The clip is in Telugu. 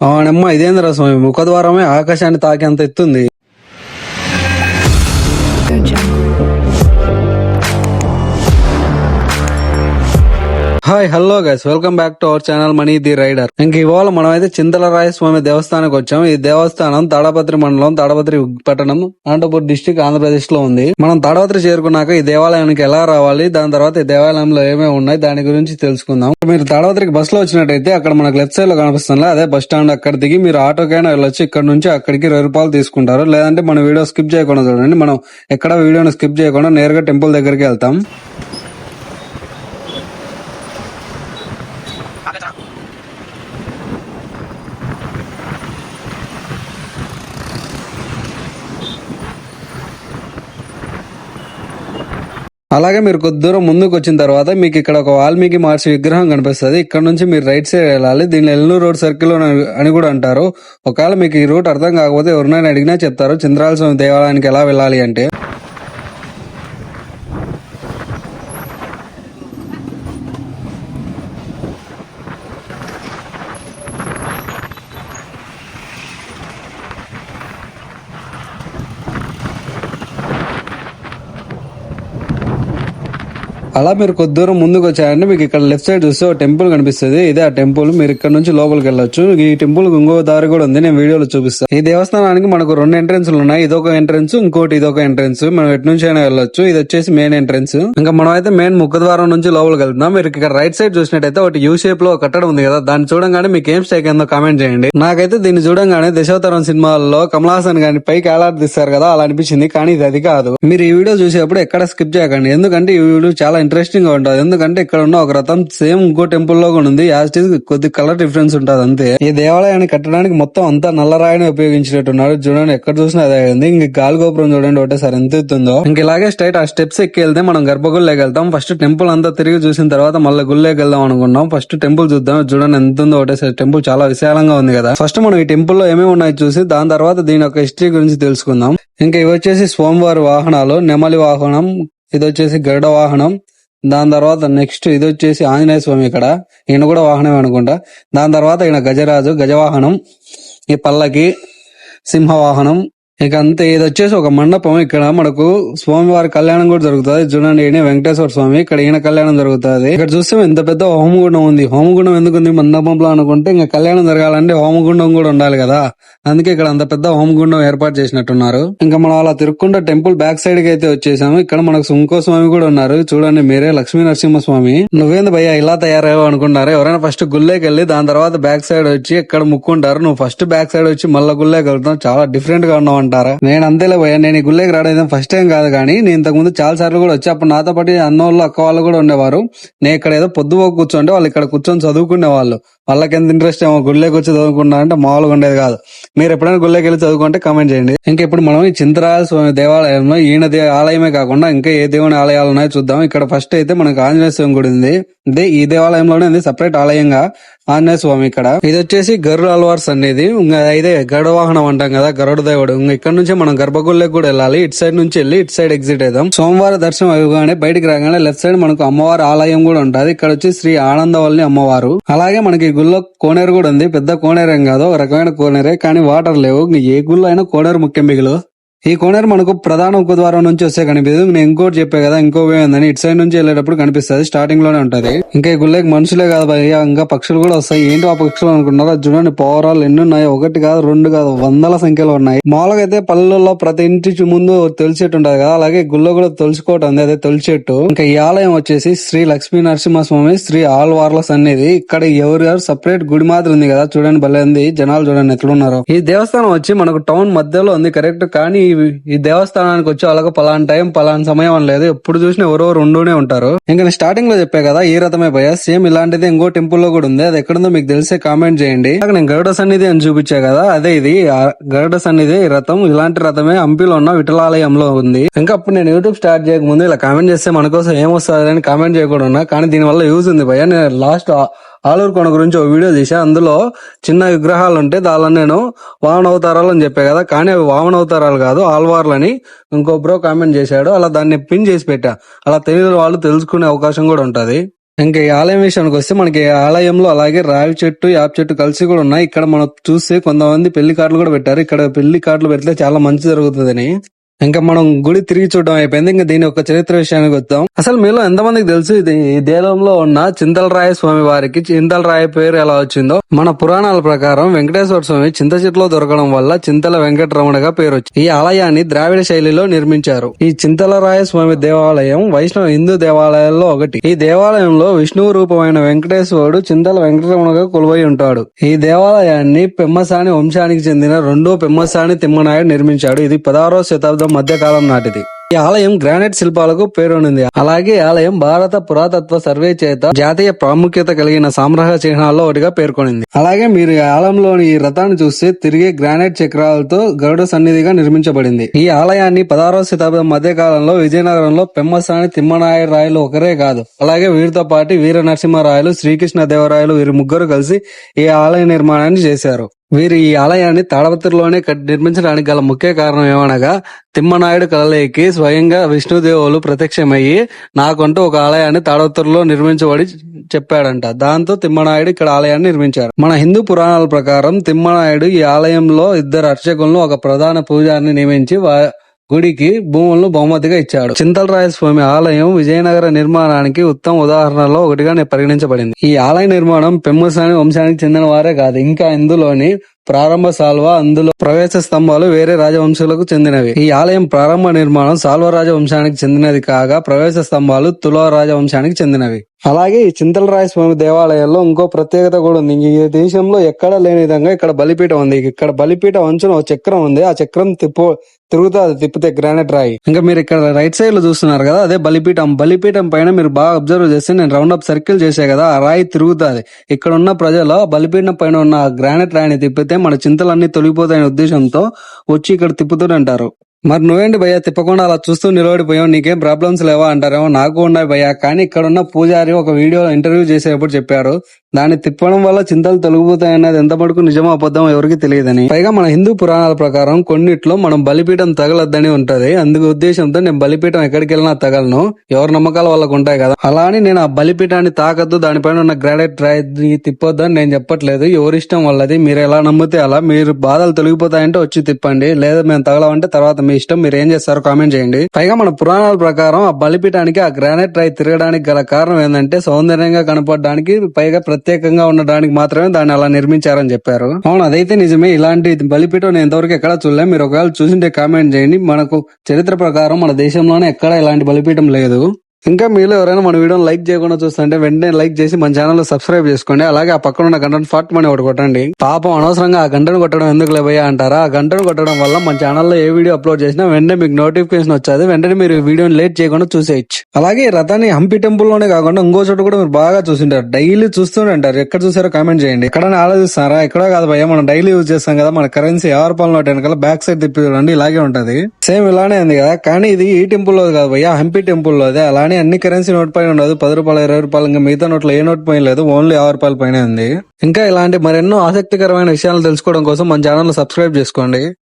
అవునమ్మా ఇదేంద్ర స్వామి? ముఖద్వారమే ఆకాశాన్ని తాకేంత ఎత్తుంది. Hi hello guys welcome back to our channel money the rider ఇంక ఇవాళ మనం అయితే చింతలరాయ స్వామి దేవస్థానానికి వచ్చాం. ఈ దేవస్థానం తాడపత్రి మండలం తాడపత్రి పట్టణం అనంతపూర్ డిస్టిక్ ఆంధ్రప్రదేశ్లో ఉంది. మనం తాడపత్రి చేరుకున్నాక ఈ దేవాలయానికి ఎలా రావాలి దాని తర్వాత ఈ దేవాలయంలో ఏమేమి ఉన్నాయి దాని గురించి తెలుసుకుందాం. మీరు తాడపత్రికి బస్లో వచ్చినట్టయితే అక్కడ మనకు లెఫ్ట్ సైడ్లో కనిపిస్తుంది అదే బస్ స్టాండ్ అక్కడ దిగి మీరు ఆటోకైనా వెళ్ళొచ్చు. ఇక్కడ నుంచి అక్కడికి ఇరవై రూపాయలు తీసుకుంటారు. లేదంటే మన వీడియో స్కిప్ చేయకుండా చూడండి. మనం ఎక్కడ వీడియోని స్కిప్ చేయకుండా నేరుగా టెంపుల్ దగ్గరికి వెళ్తాం. అలాగే మీరు కొద్ది దూరం ముందుకు వచ్చిన తర్వాత మీకు ఇక్కడ ఒక వాల్మీకి మహర్షి విగ్రహం కనిపిస్తుంది. ఇక్కడ నుంచి మీరు రైట్ సైడ్ వెళ్ళాలి. దీన్ని ఎల్లూరు రోడ్ సర్కిల్ అని కూడా అంటారు. ఒకవేళ మీకు ఈ రూట్ అర్థం కాకపోతే ఎవరినైనా అడిగినా చెప్తారు. చంద్రాల స్వామి దేవాలయానికి ఎలా వెళ్ళాలి అంటే. అలా మీరు కొద్ది దూరం ముందుకు వచ్చారంటే మీకు ఇక్కడ లెఫ్ట్ సైడ్ చూస్తే ఒక టెంపుల్ కనిపిస్తుంది. ఇదే ఆ టెంపుల్ మీరు ఇక్కడ నుంచి లోపలికి వెళ్ళొచ్చు. ఈ టెంపుల్ ఇంకో దారి కూడా ఉంది. నేను వీడియోలో చూపిస్తాను ఈ దేవస్థానానికి మనకు రెండు ఎంట్రెన్స్ ఉన్నాయి. ఇదొక ఎంట్రెన్స్ ఇంకోటి ఇదొక ఎంట్రెన్స్ మనం ఎటు నుంచి అయినా వెళ్ళొచ్చు. ఇది వచ్చేసి మెయిన్ ఎంట్రెన్స్ ఇంకా మనం అయితే మెయిన్ ముఖద్వారం నుంచి లోపలికి వెళ్తున్నాం. మీరు ఇక్కడ రైట్ సైడ్ చూసినట్టయితే ఒకటి యూ షేప్లో కట్టడం ఉంది కదా. దాన్ని చూడంగానే మీకు ఏం స్టేక్ ఏందో కామెంట్ చేయండి. నాకైతే దీన్ని చూడంగానే దశావతారం సినిమాల్లో కమల్ హాసన్ గాని పైకి తీస్తారు కదా. అలా అనిపించింది. కానీ ఇది అది కాదు. మీరు ఈ వీడియో చూసేటప్పుడు ఎక్కడ స్కిప్ చేయకండి. ఎందుకంటే ఈ వీడియో చాలా ఇంట్రెస్టింగ్గా ఉంటుంది. ఎందుకంటే ఇక్కడ ఉన్న ఒక రథం సేమ్ ఇంకో టెంపుల్లో కూడా ఉంది. యాజ్ ఇస్ కొద్ది కలర్ డిఫరెన్స్ ఉంటుంది అంతే. ఈ దేవాలయాన్ని కట్టడానికి మొత్తం అంతా నల్లరాయిని ఉపయోగించినట్టున్నారు. చూడండి ఎక్కడ చూసినా అదే ఉంది. ఇంక గాలి గోపురం చూడండి ఒకటేసారి ఎంత ఎత్తుందో. ఇంక ఇలాగే స్ట్రైట్ ఆ స్టెప్స్ ఎక్కి వెళ్తే మనం గర్భగుళ్ళకి వెళ్తాం. ఫస్ట్ టెంపుల్ అంతా తిరిగి చూసిన తర్వాత మళ్ళీ గుళ్ళకి వెళ్దాం అనుకున్నాం. ఫస్ట్ టెంపుల్ చూద్దాం. చూడండి ఎంత ఉందో ఒకటేసారి. టెంపుల్ చాలా విశాలంగా ఉంది కదా. ఫస్ట్ మనం ఈ టెంపుల్లో ఏమేమి ఉన్నాయో చూసి దాని తర్వాత దీని యొక్క హిస్టరీ గురించి తెలుసుకుందాం. ఇంకా ఇవి వచ్చేసి స్వామివారి వాహనాలు నెమలి వాహనం ఇది వచ్చేసి గరుడ వాహనం. దాని తర్వాత నెక్స్ట్ ఇది వచ్చేసి ఆంజనేయ స్వామి ఇక్కడ. ఈయన కూడా వాహనం అనుకుంటా. దాని తర్వాత ఈయన గజరాజు గజవాహనం. ఈ పల్లకి సింహ వాహనం ఇక అంతే ఇది వచ్చేసి ఒక మండపం. ఇక్కడ మనకు స్వామివారి కళ్యాణం కూడా జరుగుతుంది. చూడండి ఈయన వెంకటేశ్వర స్వామి. ఇక్కడ ఈయన కళ్యాణం జరుగుతుంది. ఇక్కడ చూస్తే ఇంత పెద్ద హోమగుండం ఉంది. హోమగుండం ఎందుకు ఉంది మండపంలో అనుకుంటే ఇంకా కళ్యాణం జరగాలంటే హోమగుండం కూడా ఉండాలి కదా. అందుకే ఇక్కడ అంత పెద్ద హోమగుండం ఏర్పాటు చేసినట్టున్నారు. ఇంకా మనం అలా తిరుక్కుంటా టెంపుల్ బ్యాక్ సైడ్కి అయితే వచ్చేసాము. ఇక్కడ మనకు సుంకో స్వామి కూడా ఉన్నారు. చూడండి మీరే లక్ష్మీ నరసింహ స్వామి. నువ్వేంది భయ్యా ఇలా తయారయ్యావు అనుకున్నారు? ఎవరైనా ఫస్ట్ గుళ్ళేకి వెళ్ళి దాని తర్వాత బ్యాక్ సైడ్ వచ్చి ఇక్కడ ముక్కుంటారు. నువ్వు ఫస్ట్ బ్యాక్ సైడ్ వచ్చి మళ్ళీ గుళ్ళేకి వెళ్తాం చాలా డిఫరెంట్గా ఉన్నావు అంటారా నేను అంతేలే పోయా నేను ఈ గుళ్ళకి రావడం ఫస్ట్ టైం కాదు కానీ నేను ఇంతకు ముందు చాలా సార్లు కూడా వచ్చి అప్పుడు నాతో పాటు అన్న వాళ్ళు అక్క వాళ్ళు కూడా ఉండేవారు. నేను ఇక్కడ ఏదో పొద్దుపోకు కూర్చుంటే వాళ్ళు ఇక్కడ కూర్చొని చదువుకునే వాళ్ళు. వాళ్ళకి ఎంత ఇంట్రెస్ట్ ఏమో గుళ్ళకి వచ్చి చదువుకున్నా అంటే మామూలుగా ఉండేది కాదు. మీరు ఎప్పుడైనా గుళ్ళకి వెళ్ళి చదువుకుంటే కమెంట్ చేయండి. ఇంకా ఇప్పుడు మనం ఈ చింతరాజ స్వామి దేవాలయంలో ఈయన ఆలయమే కాకుండా ఇంకా ఏ దేవుని ఆలయాలు ఉన్నాయో చూద్దాం. ఇక్కడ ఫస్ట్ అయితే మనకు ఆంజనేయ స్వామి గుడి ఉంది. ఇదే ఈ దేవాలయంలోనే ఉంది సపరేట్ ఆలయంగా. ఆంజనేయ స్వామి ఇక్కడ. ఇది వచ్చేసి గరుడ అల్వార్స్ అనేది అయితే గరుడ వాహనం అంటాం కదా గరుడ దేవుడు. ఇంకా ఇక్కడ నుంచి మనం గర్భగుళ్ళకి కూడా వెళ్ళాలి. ఇటు సైడ్ నుంచి వెళ్ళి ఇటు సైడ్ ఎగ్జిట్ అవుదాం. సోమవారం దర్శనం అవ్వగానే బయటికి రాగానే లెఫ్ట్ సైడ్ మనకు అమ్మవారి ఆలయం కూడా ఉంటది. ఇక్కడ వచ్చి శ్రీ ఆనందవల్లి అమ్మవారు. అలాగే మనకి గుళ్ళో కోనేరు కూడా ఉంది. పెద్ద కోనేరేం కాదు ఒక రకమైన కోనేరే కానీ వాటర్ లేవు. ఏ గుళ్ళో అయినా కోనేరు ముఖ్యం బిగులు ఈ కోనేరు మనకు ప్రధాన ముఖద్వారం నుంచి వస్తే కనిపించదు నేను ఇంకోటి చెప్పే కదా ఇంకో వే ఉందని. ఇటు సైడ్ నుంచి వెళ్ళేటప్పుడు కనిపిస్తుంది. స్టార్టింగ్లోనే ఉంటది. ఇంకా ఈ గుళ్ళకి మనుషులే కాదు భయ్య. ఇంకా పక్షులు కూడా వస్తాయి. ఏంటి ఆ పక్షులు అనుకున్నారో చూడండి పౌరాలు ఎన్ని ఉన్నాయి? ఒకటి కాదు రెండు కాదు వందల సంఖ్యలో ఉన్నాయి. మామూలుగా అయితే పల్లెల్లో ప్రతి ఇంటి ముందు తొలి చెట్టు ఉంటది కదా. అలాగే గుళ్ళో కూడా తొలుచుకోవటం ఉంది. అదే తొలి చెట్టు ఇంకా ఈ ఆలయం వచ్చేసి శ్రీ లక్ష్మీ నరసింహస్వామి శ్రీ ఆల్వార్ల సన్నిధి. ఇక్కడ ఎవరు గారు సపరేట్ గుడి మాదిరి ఉంది కదా. చూడండి భలే ఉంది. జనాలు చూడండి ఎట్లున్నారు. ఈ దేవస్థానం వచ్చి మనకు టౌన్ మధ్యలో ఉంది కరెక్ట్ కానీ ఈ- దేవస్థానానికి వచ్చి అలాగే పలానా టైం పలానా సమయం అని లేదు. ఎప్పుడు చూసినా ఎవరెవరు ఉంటూనే ఉంటారు. ఇంకా నేను స్టార్టింగ్లో చెప్పా కదా ఈ రథమే భయ సేమ్ ఇలాంటిది ఇంకో టెంపుల్లో కూడా ఉంది. అది ఎక్కడుందో మీకు తెలిసే కామెంట్ చేయండి. నేను గరుడ సన్నిధి అని చూపించా కదా అదే ఇది. ఆ గరుడ సన్నిధి ఈ రథం ఇలాంటి రథమే హంపిలో ఉన్న విఠలాలయంలో ఉంది. ఇంకా అప్పుడు నేను యూట్యూబ్ స్టార్ట్ చేయక ముందు ఇలా కామెంట్ చేస్తే మన కోసం ఏమొస్తుంది అని కామెంట్ చేయకుండా కానీ దీని వల్ల యూజ్ ఉంది భయ నేను లాస్ట్ ఆలూరు కొండ గురించి ఒక వీడియో తీసా అందులో చిన్న విగ్రహాలు ఉంటే దానిలో నేను వామన అవతారాలు అని చెప్పా కదా. కానీ అవి వామన అవతారాలు కాదు ఆల్వార్లని ఇంకో బ్రో కామెంట్ చేశాడు. అలా దాన్ని పిన్ చేసి పెట్టా. అలా తెలియని వాళ్ళు తెలుసుకునే అవకాశం కూడా ఉంటుంది. ఇంకా ఈ ఆలయం విషయానికి వస్తే మనకి ఆలయంలో అలాగే రావి చెట్టు యాప్ చెట్టు కలిసి కూడా ఉన్నాయి. ఇక్కడ మనం చూస్తే కొంతమంది పెళ్ళి కార్డులు కూడా పెట్టారు. ఇక్కడ పెళ్ళి కార్డులు పెడితే చాలా మంచి జరుగుతుందని. ఇంకా మనం గుడి తిరిగి చూడడం అయిపోయింది. ఇంకా దీని యొక్క చరిత్ర విషయానికి వద్దాం. అసలు మీలో ఎంతమందికి తెలుసు ఇది? ఈ దేలంలో ఉన్న చింతలరాయ స్వామి వారికి చింతలరాయ పేరు ఎలా వచ్చిందో? మన పురాణాల ప్రకారం వెంకటేశ్వర స్వామి చింత చెట్లో దొరకడం వల్ల చింతల వెంకటరమణగా పేరు వచ్చింది. ఈ ఆలయాన్ని ద్రావిడ శైలిలో నిర్మించారు. ఈ చింతలరాయ స్వామి దేవాలయం వైష్ణవ హిందూ దేవాలయాల్లో ఒకటి. ఈ దేవాలయంలో విష్ణువు రూపమైన వెంకటేశ్వరుడు చింతల వెంకటరమణగా కొలువై ఉంటాడు. ఈ దేవాలయాన్ని పెమ్మసాని వంశానికి చెందిన రెండో పెమ్మసాని తిమ్మనాయుడు నిర్మించాడు. ఇది పదహారవ శతాబ్దం మధ్యకాలం నాటిది. ఈ ఆలయం గ్రానైట్ శిల్పాలకు పేరొందింది. అలాగే ఆలయం భారత పురాతత్వ సర్వే చేత జాతీయ ప్రాముఖ్యత కలిగిన సామ్రాజ్య చిహ్నాల్లో ఒకటిగా పేర్కొనింది. అలాగే మీరు ఈ ఆలయంలోని ఈ రథాన్ని చూస్తే తిరిగే గ్రానైట్ చక్రాలతో గరుడ సన్నిధిగా నిర్మించబడింది. ఈ ఆలయాన్ని పదహారవ శతాబ్దం మధ్య కాలంలో విజయనగరంలో పెమ్మసాని తిమ్మనాయ రాయలు ఒకరే కాదు. అలాగే వీరితో పాటు వీర నరసింహరాయలు శ్రీకృష్ణ దేవరాయలు వీరి ముగ్గురు కలిసి ఈ ఆలయ నిర్మాణాన్ని చేశారు. వీరు ఈ ఆలయాన్ని తాడపత్రిలోనే కట్- నిర్మించడానికి గల ముఖ్య కారణం ఏమనగా తిమ్మనాయుడు కలలేకి స్వయంగా విష్ణుదేవులు ప్రత్యక్షమయ్యి నాకంటూ ఒక ఆలయాన్ని తాడపత్రిలో నిర్మించబడి చెప్పాడంట. దాంతో తిమ్మనాయుడు ఇక్కడ ఆలయాన్ని నిర్మించారు. మన హిందూ పురాణాల ప్రకారం తిమ్మనాయుడు ఈ ఆలయంలో ఇద్దరు అర్చకులను ఒక ప్రధాన పూజారిని నియమించి వా- గుడికి భూములను బహుమతిగా ఇచ్చాడు. చింతలరాయ స్వామి ఆలయం విజయనగర నిర్మాణానికి ఉత్తమ ఉదాహరణలో ఒకటిగా పరిగణించబడింది. ఈ ఆలయ నిర్మాణం పెమ్మసాని వంశానికి చెందిన వారే కాదు. ఇంకా ఇందులోని ప్రారంభ సాల్వ అందులో ప్రవేశ స్తంభాలు వేరే రాజవంశాలకు చెందినవి. ఈ ఆలయం ప్రారంభ నిర్మాణం సాల్వ రాజవంశానికి చెందినది కాగా ప్రవేశ స్తంభాలు తుల రాజవంశానికి చెందినవి. అలాగే ఈ చింతలరాయ స్వామి దేవాలయంలో ఇంకో ప్రత్యేకత కూడా ఉంది. ఈ దేశంలో ఎక్కడ లేని విధంగా ఇక్కడ బలిపీఠం ఉంది. ఇక్కడ బలిపీఠం అంచున ఒక చక్రం ఉంది. ఆ చక్రం తిప్పు తిరుగుతుంది తిప్పితే గ్రానైట్ రాయి. ఇంకా మీరు ఇక్కడ రైట్ సైడ్లో చూస్తున్నారు కదా అదే బలిపీఠం. బలిపీఠం పైన మీరు బాగా అబ్జర్వ్ చేస్తే నేను రౌండ్ అప్ సర్కిల్ చేసే కదా ఆ రాయి తిరుగుతుంది. ఇక్కడ ఉన్న ప్రజలు బలిపీఠం పైన ఉన్న గ్రానైట్ రాయిని తిప్పితే మన చింతలన్నీ తొలగిపోతాయనే ఉద్దేశంతో వచ్చి ఇక్కడ తిప్పుతుంటారు మరి నువ్వేంటి భయ్యా తిప్పకుండా అలా చూస్తూ నిలబడిపోయావు? నీకేం ప్రాబ్లమ్స్ లేవా అంటారేమో? నాకు ఉన్నాయి భయ్యా. కానీ ఇక్కడ ఉన్న పూజారి ఒక వీడియో ఇంటర్వ్యూ చేసేటప్పుడు చెప్పారు. దాన్ని తిప్పడం వల్ల చింతలు తొలగిపోతాయన్నది ఎంత మటుకు నిజమో అబద్ధం ఎవరికి తెలియదని. పైగా మన హిందూ పురాణాల ప్రకారం కొన్నిట్లో మనం బలిపీఠం తగలద్దని ఉంటది. అందుకు ఉద్దేశంతో నేను బలిపీఠం ఎక్కడికి వెళ్ళినా తగలను. ఎవరి నమ్మకాలు వాళ్ళకు ఉంటాయి కదా. అలా అని నేను ఆ బలిపీఠాన్ని తాకద్దు దానిపైన ఉన్న గ్రానైట్ రాయి తిప్పొద్దు అని నేను చెప్పట్లేదు. ఎవరిష్టం వాళ్ళది. మీరు ఎలా నమ్మితే అలా. మీరు బాధలు తొలగిపోతాయంటే వచ్చి తిప్పండి. లేదా మేము తగలమంటే తర్వాత మీ ఇష్టం. మీరు ఏం చేస్తారో కామెంట్ చేయండి. పైగా మన పురాణాల ప్రకారం ఆ బలిపీఠానికి ఆ గ్రానైట్ రాయి తిరగడానికి గల కారణం ఏంటంటే సౌందర్యంగా కనపడడానికి పైగా ప్రత్యేకంగా ఉండడానికి మాత్రమే దాన్ని అలా నిర్మించారని చెప్పారు. అవును అదైతే నిజమే. ఇలాంటి బలిపీఠం నేను ఇంతవరకు ఎక్కడ చూడలేం. మీరు ఒకవేళ చూసింటే కామెంట్ చేయండి. మనకు చరిత్ర ప్రకారం మన దేశంలోనే ఎక్కడ ఇలాంటి బలిపీఠం లేదు. ఇంకా మీలో ఎవరైనా మన వీడియోని లైక్ చేయకుండా చూస్తుంటే వెంటనే లైక్ చేసి మన ఛానల్ సబ్స్క్రైబ్ చేసుకోండి. అలాగే ఆ పక్కన ఉన్న గంటను ఫాట్ మనీ ఒకటి కొట్టండి. పాపం అనవసరంగా ఆ గంటను కొట్టడం ఎందుకు లేవయ్యా అంటారా? ఆ గంటను కొట్టడం వల్ల మన ఛానల్లో ఏ వీడియో అప్లోడ్ చేసినా వెంటనే మీకు నోటిఫికేషన్ వచ్చేది. వెంటనే మీరు వీడియోని లేట్ చేయకుండా చూసేయచ్చు. అలాగే ఈ రథాన్ని హంపి టెంపుల్లోనే కాకుండా ఇంకో చోట కూడా మీరు బాగా చూసింటారు. డైలీ చూస్తూనే ఉంటారు. ఎక్కడ చూసారో కామెంట్ చేయండి. ఎక్కడైనా ఆలోచిస్తారా ఎక్కడో కాదు భయ్య మనం డైలీ యూజ్ చేస్తాం కదా. మన కరెన్సీ యాభై పాలన నోట్ వెనకాల బ్యాక్ సైడ్ తిప్పి చూడండి. ఇలాగే ఉంటది. సేమ్ ఇలానే ఉంది కదా. కానీ ఇది ఈ టెంపుల్లో కాదు భయ్య హంపి టెంపుల్లో అదే కానీ అన్ని కరెన్సీ నోట్ పైన ఉండదు. పది రూపాయలు ఇరవై రూపాయలు ఇంకా మిగతా నోట్లో ఏ నోట్ పైన లేదు. ఓన్లీ ఆరు రూపాయల పైన ఉంది. ఇంకా ఇలాంటి మరెన్నో ఆసక్తికరమైన విషయాలు తెలుసుకోవడం కోసం మన ఛానల్ సబ్స్క్రైబ్ చేసుకోండి.